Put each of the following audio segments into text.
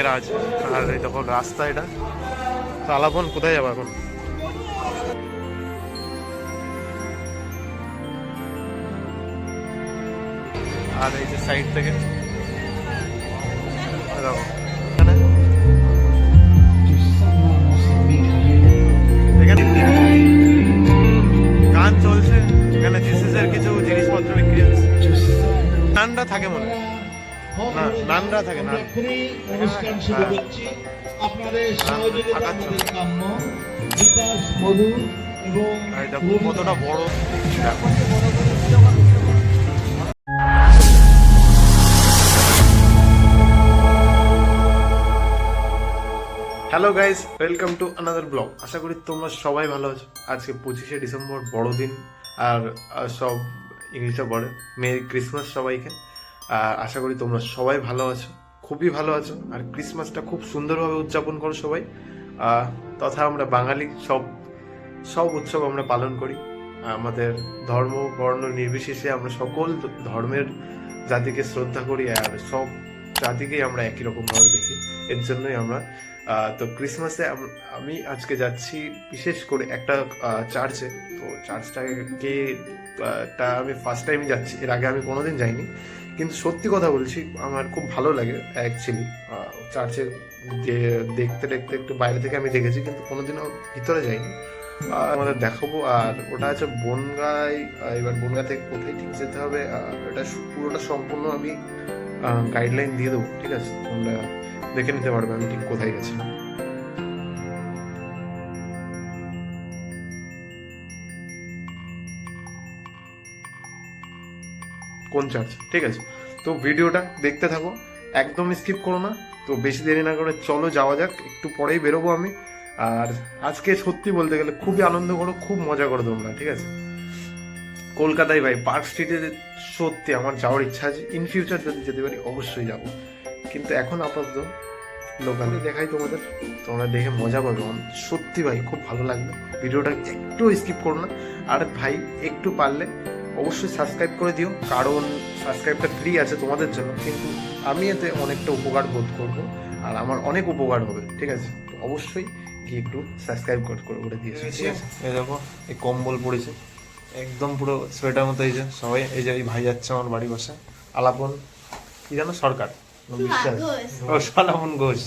বাগেরা আছে আর এই দেখো রাস্তা এটা। তো আলাপন, কোথায় যাব এখন? আর এই যে সাইড থেকে। দেখো গান চলছে। এখানে কিছু জিনিসপত্র থাকে মনে হয়। না নানরা থাকে নান। অনুষ্ঠান শুরু হ্যাঁ। করছি। আপনাদের সহযোগিতা আমাদের কাম্য। বিকাশ মধু এবং এটা কতটা বড়। Hello guys welcome to another blog আশা করি তোমরা সবাই ভালো আছো। আজকে পঁচিশে ডিসেম্বর বড়দিন আর আর সব ইংলিশে পড়ে মেরি ক্রিসমাস সবাইকে। আর আশা করি তোমরা সবাই ভালো আছো, খুবই ভালো আছো, আর ক্রিসমাসটা খুব সুন্দরভাবে উদযাপন করো সবাই। তথা আমরা বাঙালি সব সব উৎসব আমরা পালন করি। আমাদের ধর্ম, বর্ণ নির্বিশেষে আমরা সকল ধর্মের জাতিকে শ্রদ্ধা করি, আর সব জাতিকেই আমরা একই রকমভাবে দেখি। এর জন্যই আমরা তো ক্রিসমাসে আমি আজকে যাচ্ছি বিশেষ করে একটা চার্চে। তো চার্চটাকে টা আমি ফার্স্ট টাইম যাচ্ছি। এর আগে আমি কোনোদিন যাইনি। কিন্তু সত্যি কথা বলছি, আমার খুব ভালো লাগে অ্যাকচুয়ালি চার্চে যে দেখতে দেখতে একটু বাইরে থেকে আমি দেখেছি, কিন্তু কোনোদিনও ভিতরে যাইনি। আমাদের দেখাবো, আর ওটা আছে বনগাই এবার বনগা থেকে কোথায় ঠিক যেতে হবে এটা পুরোটা সম্পূর্ণ আমি গাইডলাইন দিয়ে দেবো, ঠিক আছে? তোমরা দেখে নিতে পারবে আমি ঠিক কোথায় গেছিলাম। কোন চার্চ ঠিক আছে? তো ভিডিওটা দেখতে থাকো। একদম স্কিপ করো না। তো বেশি দেরি না করে চলো, যাওয়া যাক। একটু পরেই বেরোবো আমি। আর আজকে সত্যি বলতে গেলে খুবই আনন্দ করো, খুব মজা করো তোমরা, ঠিক আছে? কলকাতায় ভাই পার্ক স্ট্রিটে সত্যি আমার যাওয়ার ইচ্ছা আছে। ইন ফিউচার যদি যেতে পারি, অবশ্যই যাব। কিন্তু এখন আপাতত লোকালে দেখাই তোমাদের। তোমরা দেখে মজা পাবে। সত্যি ভাই, খুব ভালো লাগবে। ভিডিওটা একটু স্কিপ করো না। আর ভাই, একটু পারলে অবশ্যই সাবস্ক্রাইব করে দিও কারণ সাবস্ক্রাইবটা ফ্রি আছে তোমাদের জন্য কিন্তু আমি এতে অনেকটা উপকার বোধ করব আর আমার অনেক উপকার হবে ঠিক আছে? তো অবশ্যই গিয়ে একটু সাবস্ক্রাইব করে করে দিয়েছি ঠিক আছে? এই দেখো এই কম্বল পড়েছে একদম পুরো সোয়েটার মতো এই যে সবাই এই যে এই ভাই যাচ্ছে আমার বাড়ি বসে আলাপন কি জানো সরকার? ও সালামন ঘোষ।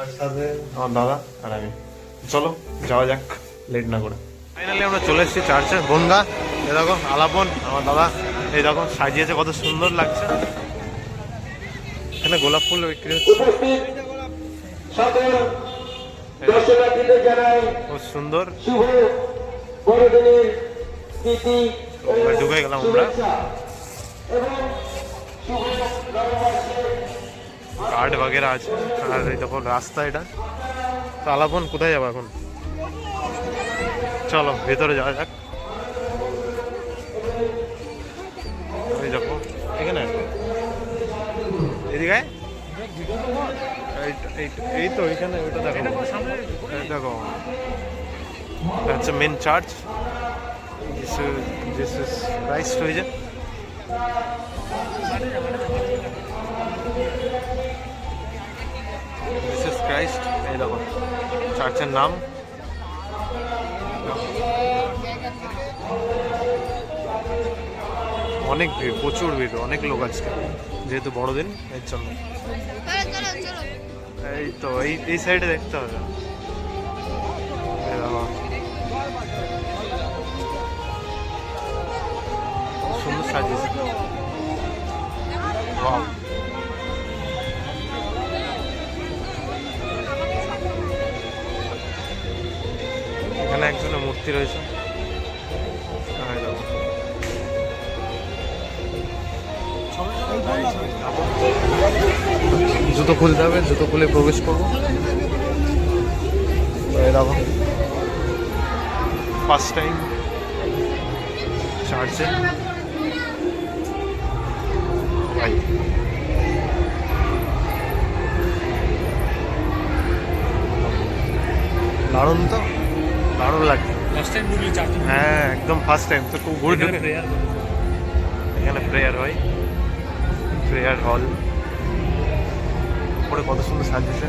আর সাথে আমার দাদা আর আমি। চলো যাওয়া যাক লেট না করে। ফাইনালি আমরা চলে এসেছি চার্চে বনগা এই দেখো, আলাপন, আমার দাদা। এই দেখো, সাজিয়েছে, কত সুন্দর লাগছে। এখানে গোলাপ ফুল বিক্রি হচ্ছে। খুব সুন্দর। ঢুকে গেলাম আমরা। কার্ড বাগেরা আছে। আর এই রাস্তা এটা। তো আলাপন, কোথায় যাব এখন? চলো ভেতরে যাওয়া যাক। এই দেখো এখানে? এদিকে? এই- তো এইখানে ওইটা দেখো। দেখো। হচ্ছে মেন চার্চ যিশু যিশু ক্রাইস্ট হয়ে যায় জিসাস ক্রাইস্ট এই দেখো চার্চের নাম। অনেক ভিড়, প্রচুর ভিড়, অনেক লোক আজকে। যেহেতু বড়দিন এর জন্য এই তো, এই এই সাইডে দেখতে হবে। সুন্দর সাজিয়েছে। এখানে একজনের মূর্তি রয়েছে। জুতো খুলতে হবে জুতো খুলে প্রবেশ করব। দেখো ফার্স্ট টাইম চার্জে ভাই দারুণ তো। দারুণ চার্জে হ্যাঁ একদম ফার্স্ট টাইম তো খুব ঘুরে এখানে প্রেয়ার হয়। প্রেয়ার হল ওপরে কত সুন্দর সাজিয়েছে।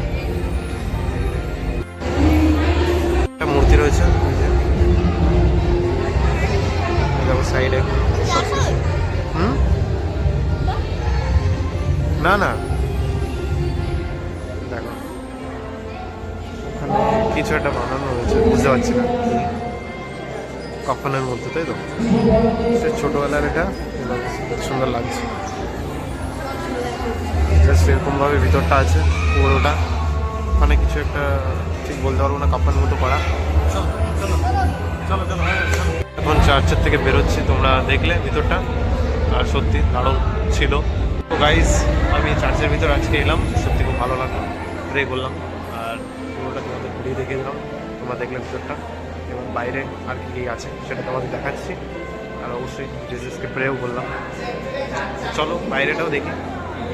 একটা মূর্তি রয়েছে সাইডে। হুম? না না। দেখো। ওখানে কিছু একটা বানানো রয়েছে বুঝতে পারছি না। কখনের মধ্যে তাই তো? সে ছোটোবেলার এটা সুন্দর লাগছে। জাস্ট এরকমভাবে ভিতরটা আছে, পুরোটা। ওখানে কিছু একটা ঠিক বলতে পারব না কাপড়ের মতো করা। এখন চার্চের থেকে বেরোচ্ছি, তোমরা দেখলে ভিতরটা। আর সত্যি দারুণ ছিল। তো গাইজ আমি চার্চের ভিতর আজকে এলাম, সত্যি খুব ভালো লাগল। প্রে করলাম আর পুরোটা তোমাদের ঘুরিয়ে দেখিয়ে দিলাম। তোমরা দেখলে ভিতরটা, এবং বাইরে আর কি কী আছে সেটা তোমাদের দেখাচ্ছি। আর অবশ্যই জেসাসকে প্রেও করলাম চলো, বাইরেটাও দেখি।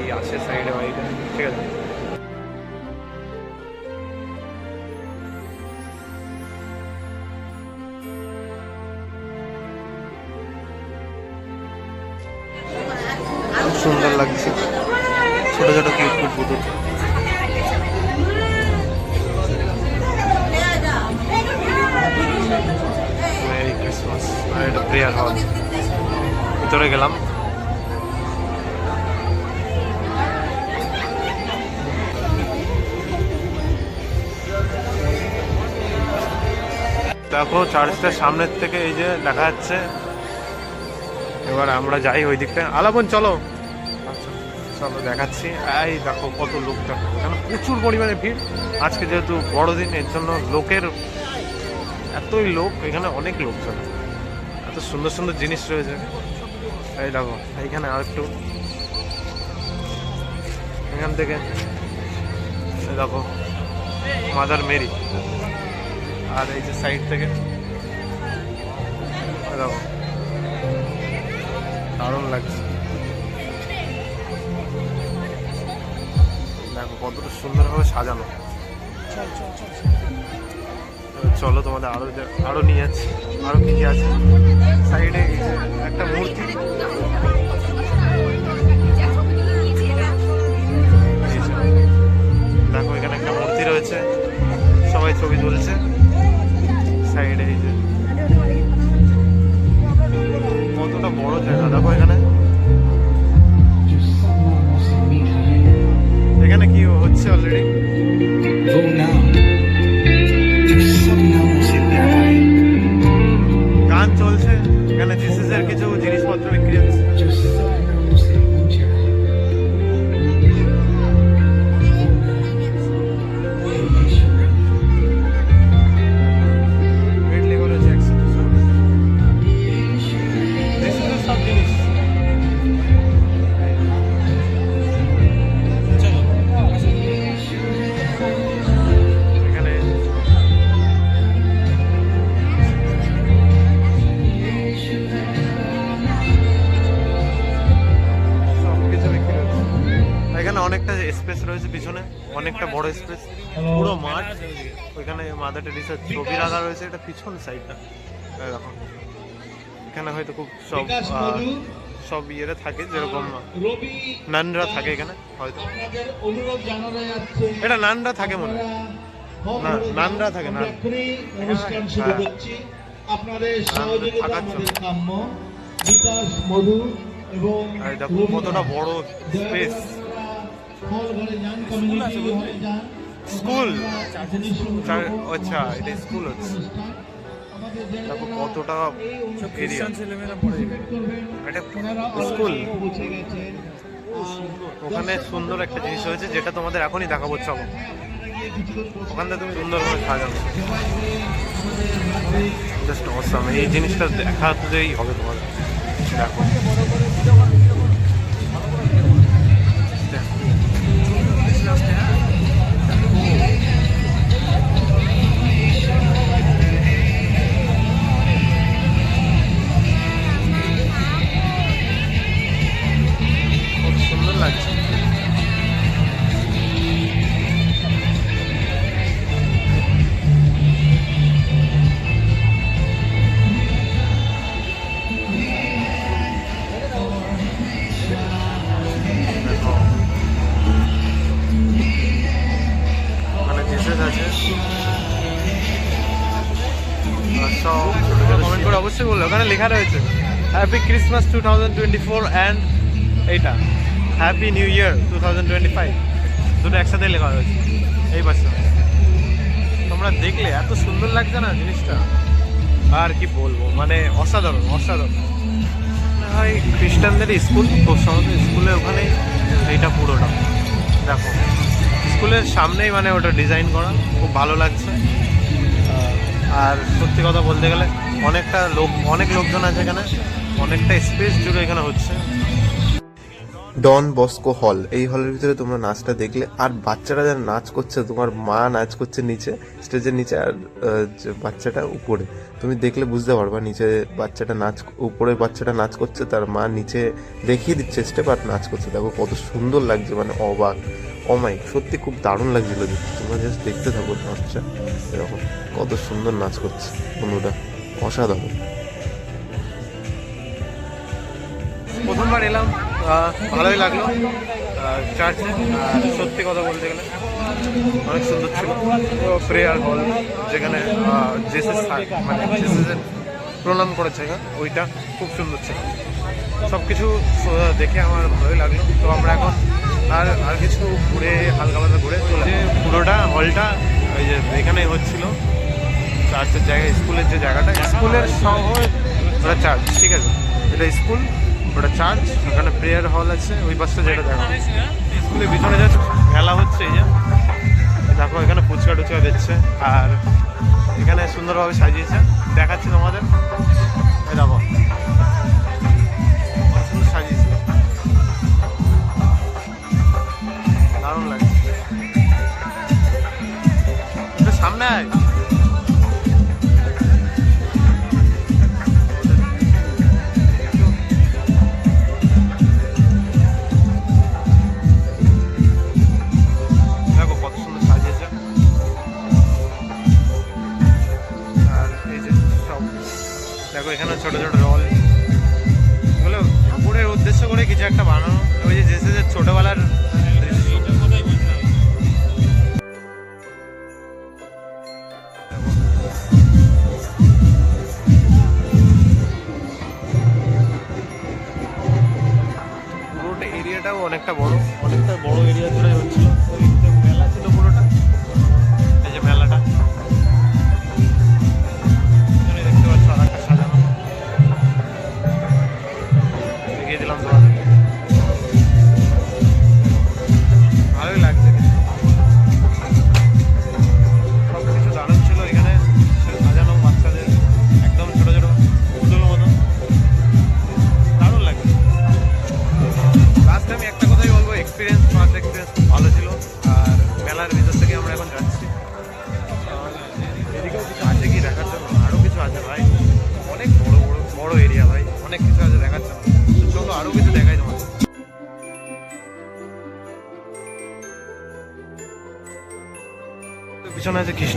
কি আছে সাইডে বাইরে ঠিক আছে? খুব সুন্দর লাগছে। ছোট ছোট কিউট কিউট মেরি ক্রিসমাস আর এটা প্রেয়ার হল। ভিতরে গেলাম। দেখো চার্চটা সামনের থেকে এই যে দেখা যাচ্ছে। এবার আমরা যাই ওই দিকটা আলাপন, চলো। আচ্ছা চলো, দেখাচ্ছি। এই দেখো কত লোক দেখো এখানে প্রচুর পরিমাণে ভিড়। আজকে যেহেতু বড়দিন, এর জন্য লোকের এতই লোক, এখানে অনেক লোক চলে এত সুন্দর সুন্দর জিনিস রয়েছে। এই দেখো, এইখানে আর একটু এখান থেকে দেখো, মাদার মেরি। আর এই যে সাইড থেকে। দারুণ লাগছে। দেখো কতটা সুন্দরভাবে সাজানো। চলো তোমাদের আরও আরও নিয়ে যাচ্ছি। আরও কি কি আছে? সাইডে রয়েছে এটা পিছন সাইডটা দেখো। এখানে হয়তো খুব সব সব ইয়েরা থাকে যেরকম নানরা থাকে এখানে হয়তো। এটা নানরা থাকে মনে হয়। না, নানরা থাকে, আমরা নান। অনুষ্ঠান শুরু হ্যাঁ। করছি। আপনাদের সহযোগিতা আমাদের কাম্য। বিকাশ মধু এবং কতটা বড় স্পেস হল ঘরে যান কমিউনিটি হলে যান। স্কুল? ওখানে আচ্ছা, এটা স্কুল হচ্ছে। দেখো কতটা এরিয়া এটা স্কুল। ওখানে সুন্দর একটা জিনিস হয়েছে যেটা তোমাদের এখনই দেখাবো চলো গিয়ে কিছুক্ষণ তুমি সুন্দরভাবে রাত্রি জাস্ট অসাম এই জিনিসটা দেখাতেই হবে তোমাদের দেখো অবশ্যই বলবে ওখানে লেখা রয়েছে happy Christmas two thousand twenty four এইটা happy new year two thousand twenty five দুটো একসাথে লেখা রয়েছে, এই পাশে তোমরা দেখলে, এত সুন্দর লাগছে না জিনিসটা? আর কি বলব মানে অসাধারণ অসাধারণ। ভাই খ্রিস্টানদের স্কুল, খুব স্কুলের ওখানে এইটা পুরোটা। দেখো, স্কুলের সামনেই মানে ওটা ডিজাইন করা, খুব ভালো লাগছে। আর সত্যি কথা বলতে গেলে অনেকটা লোক, অনেক লোকজন আছে এখানে, অনেকটা স্পেস জুড়ে এখানে হচ্ছে। ডন বস্কো হল, এই হলের ভিতরে তোমরা নাচটা দেখলে, আর বাচ্চারা যারা নাচ করছে, তোমার মা নাচ করছে নিচে, স্টেজের নিচে, আর বাচ্চাটা উপরে, তুমি দেখলে বুঝতে পারবা নিচে বাচ্চাটা নাচ, উপরে বাচ্চাটা নাচ করছে, তার মা নিচে দেখিয়ে দিচ্ছে স্টেপ আর নাচ করছে। দেখো কত সুন্দর লাগছে মানে অবাক। অমায়িক সত্যি খুব দারুণ লাগছিল তোমরা জাস্ট দেখতে থাকো নাচটা এরকম কত সুন্দর নাচ করছে বন্ধুটা অসাধারণ। প্রথমবার এলাম ভালোই লাগল। চার্চে সত্যি কথা বলতে গেলে অনেক সুন্দর ছিল। প্রেয়ার হল যেখানে জেসেস মানে জেসেসের প্রণাম করেছে এখানে ওইটা খুব সুন্দর ছিল। সব কিছু দেখে আমার ভালোই লাগল। তো আমরা এখন আর আর কিছু ঘুরে হালকা পাতলা ঘুরে চলে যে পুরোটা হলটা ওই যে এখানে হচ্ছিল। চার্চের জায়গায় স্কুলের যে জায়গাটা স্কুলের শহর। ওটা চার্চ ঠিক আছে। এটা স্কুল ওটা চার্চ ওখানে প্রেয়ার হল আছে ওই পাশটা যেটা দেখো স্কুলের পিছনে যা মেলা হচ্ছে এই যে। দেখো এখানে ফুচকা টুচকা দিচ্ছে আর এখানে সুন্দরভাবে সাজিয়েছে। দেখাচ্ছি তোমাদের। দেখো সামনে আয়। দেখো এখানে ছোট ছোট রল। এগুলো ঠাকুরের উদ্দেশ্য করে কিছু একটা বানানো। ওই যে ছোটবেলার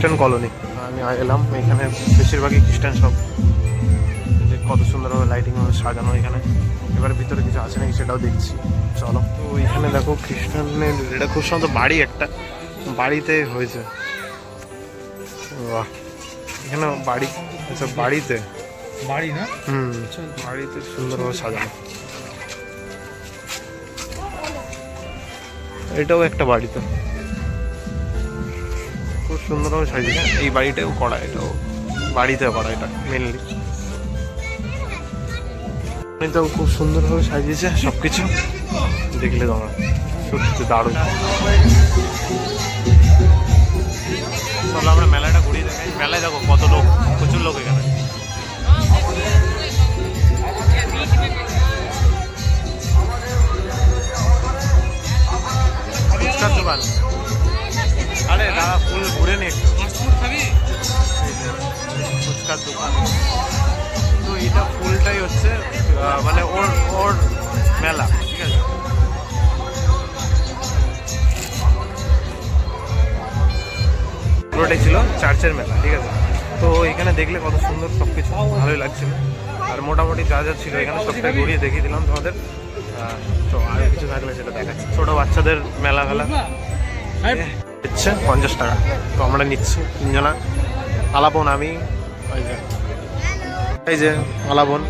খ্রিস্টান কলোনি আমি এলাম এখানে বেশিরভাগই খ্রিস্টান সব। যে কত সুন্দরভাবে লাইটিং ভাবে সাজানো এখানে। এবার ভিতরে কিছু আছে নাকি সেটাও দেখছি। চলো। তো এখানে দেখো খ্রিস্টানের এটা খুব সুন্দর বাড়ি একটা। বাড়িতে হয়েছে। বাহ। এখানে বাড়ি আচ্ছা বাড়িতে। বাড়ি না? হুম। বাড়িতে সুন্দরভাবে সাজানো। এটাও একটা বাড়িতে। সুন্দরভাবে সাজিয়েছে। এই বাড়িটাও করা, এটাও বাড়িতে করা, এটা মেনলি এটাও খুব সুন্দরভাবে সাজিয়েছে সব কিছু দেখলে তোমরা সত্যি দারুণ। আমরা মেলাটা ঘুরিয়ে দেখাই। মেলায় দেখো কত লোক, প্রচুর লোক এখানে। লাগছিল আর মোটামুটি যা যা ছিল এখানে সবটা ঘুরিয়ে দেখিয়ে দিলাম তোমাদের। তো আর কিছু থাকলে সেটা দেখাচ্ছি। ছোট বাচ্চাদের মেলা ফেলা। দিচ্ছে পঞ্চাশ টাকা। তো আমরা নিচ্ছি তিনজনা। আলাপন আমি, এই যে মালাবন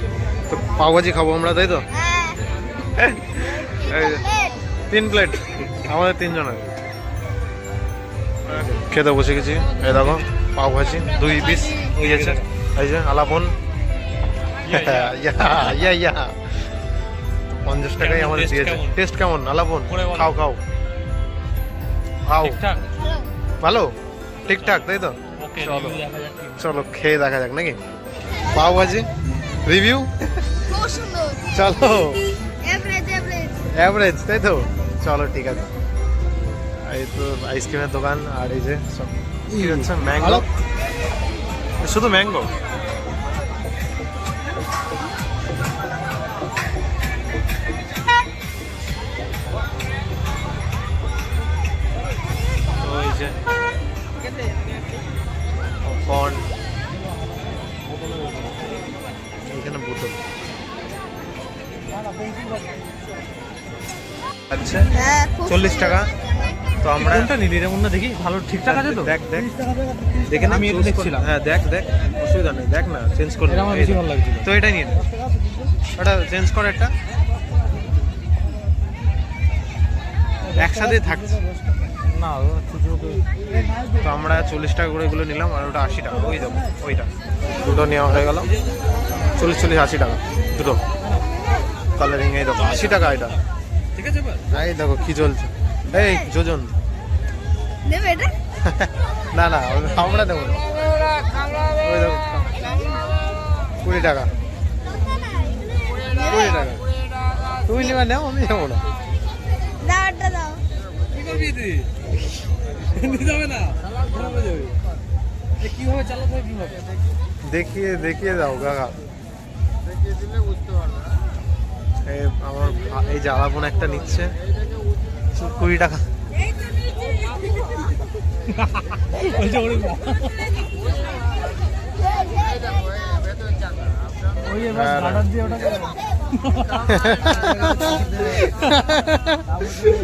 তো পাওভাজি খাব আমরা, তাই তো? তিন প্লেট। আমাদের তিনজনের খেতে বসে গেছি। এই দেখো পাও ভাজি দুই পিস হয়ে গেছে এই যে আলাপন। ইয়া ইয়া পঞ্চাশ টাকাই আমাদের দিয়েছে। টেস্ট কেমন? আলাপন খাও খাও। খাও। ভালো? ঠিকঠাক তাই তো? চলো। চলো খেয়ে দেখা যাক নাকি? পাও ভাজি? রিভিউ চলো। অ্যাভারেজ তাই তো? চলো ঠিক আছে। এই তো আইসক্রিমের দোকান আর এই যে সব কি হচ্ছে? ম্যাঙ্গো শুধু ম্যাঙ্গো এখানে বোতল। আচ্ছা। হ্যাঁ চল্লিশ টাকা। তো আমরা কোনটা নিলি রে মুন্না? দেখি। ভালো ঠিকঠাক আছে তো? দেখ দেখ। দেখে না। আমি এটা দেখছিলাম। হ্যাঁ দেখ দেখ। অসুবিধা নেই। দেখ না চেঞ্জ করে এটা আমার বেশি ভালো লাগছিল। তো এটা নিয়ে নে। ওটা চেঞ্জ কর একটা। একসাথে থাকছে না ও খুচরো তো আমরা চল্লিশ টাকা করে এগুলো নিলাম আর ওটা আশি টাকা ওই যাব ওইটা। দুটো নেওয়া হয়ে গেল। চল্লিশ চল্লিশ আশি টাকা দুটো। কালারিং এই দেখো আশি টাকা এটা। ঠিক আছে এই দেখো কি চলছে এই যোজন। নেবে না না আমরা দেবো না। ওই দেখো কুড়ি টাকা। কুড়ি টাকা। তুমি নেবে নাও আমি যাব না। দেখিয়ে দেখিয়ে দাও কাকা। এই আমার এই জ্বালাপন একটা নিচ্ছে। কুড়ি টাকা।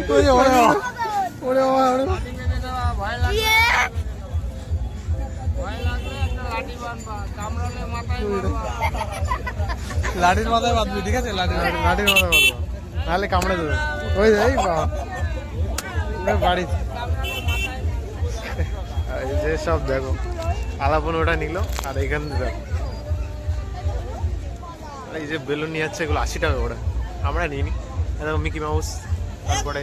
বলছে ওরে ওরে ওরে ওরে ওরে লাঠির মাথায় বাঁধবি ঠিক আছে? লাঠির লাঠির মাথায় মারবো নাহলে কামড়ে দেবে। ওই এই বাবা। ওরে বাড়ি। এই যে সব দেখো। আলাপন ওটা নিল আর এখান দেখো। এই যে বেলুন নিয়ে যাচ্ছে এগুলো আশি টাকা ওটা আমরা নিইনি। এই দেখো মিকি মাউস তারপরে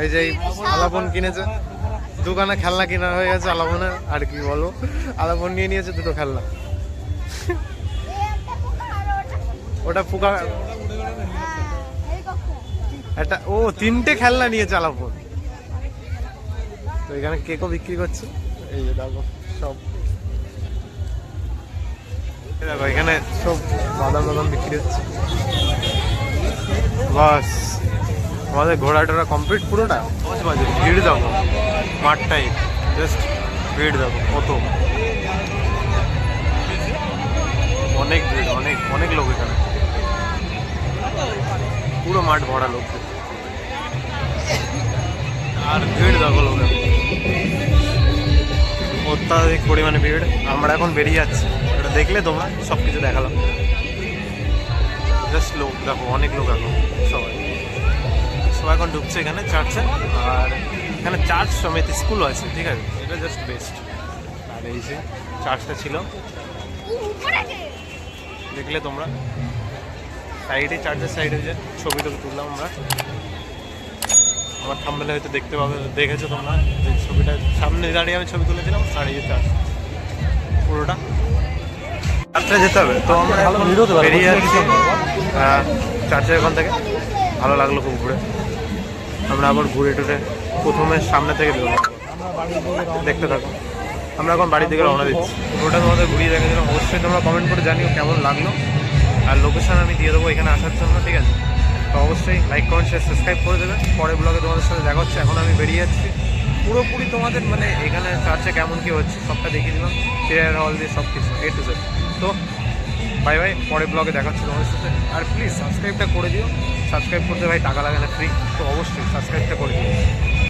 এই যে আলাপন কিনেছে। দোকানে খেলনা কেনা হয়ে গেছে আলাপনের আর কি বলো? আলাপন নিয়ে নিয়েছে দুটো খেলনা। ওটা ফুকা একটা ও, তিনটে খেলনা নিয়ে চালাবো তো এখানে কেকও বিক্রি করছে। এই যে দেখো, সব। দেখো, এখানে সব বাদাম বাদাম বিক্রি হচ্ছে। বাস। আমাদের ঘোড়া টোড়া কমপ্লিট পুরোটা? বাজে ভিড় দেখো মাঠটাই জাস্ট ভিড় দেখো, কত। অনেক ভিড়, অনেক অনেক লোক এখানে। পুরো মাঠ ভরা লোক। আর ভিড় দেখো লোকের অত্যাধিক পরিমাণে ভিড়। আমরা এখন বেরিয়ে যাচ্ছি। এটা দেখলে তোমরা সব কিছু দেখালাম। জাস্ট লোক, দেখো, অনেক লোক এখন, সবাই। সবাই এখন ঢুকছে এখানে চার্চে আর এখানে চার্চ সমেত স্কুলও আছে ঠিক আছে? এটা জাস্ট বেস্ট আর এই যে চার্চটা ছিল। দেখলে তোমরা। সাইডে চার্চের সাইডে যে ছবি টবি তুললাম আমরা। আমার থাম্বেলে হয়তো দেখতে পাবে দেখেছ তোমরা। যে ছবিটা সামনে দাঁড়িয়ে আমি ছবি তুলেছিলাম আর এই যে চার্চ পুরোটা। চার্চে যেতে হবে। তো আমরা এখন বেরিয়ে যাচ্ছি চার্চের ওখান থেকে। ভালো লাগল খুব ঘুরে। আমরা আবার ঘুরে টুরে প্রথমে সামনে থেকে রওনা দেখতে থাকো। আমরা এখন বাড়ির দিকে রওনা দিচ্ছি। ওটা তোমাদের ঘুরিয়ে দেখেছিলাম অবশ্যই তোমরা কমেন্ট করে জানিও কেমন লাগল। আর লোকেশন আমি দিয়ে দেবো এখানে আসার জন্য, ঠিক আছে? তো অবশ্যই লাইক কমেন্ট শেয়ার সাবস্ক্রাইব করে দেবে। পরে ব্লগে তোমাদের সাথে দেখা হচ্ছে। এখন আমি বেরিয়ে যাচ্ছি। পুরোপুরি তোমাদের মানে এখানে চার্চে কেমন কী হচ্ছে সবটা দেখিয়ে দিলাম। প্রেয়ার হল দিয়ে সব কিছু এ টু জেড তো বাই বাই পরে ব্লগে দেখা হচ্ছে তোমাদের সাথে। আর প্লিজ সাবস্ক্রাইবটা করে দিও। সাবস্ক্রাইব করতে ভাই টাকা লাগে না ফ্রি তো অবশ্যই সাবস্ক্রাইবটা করে দিও।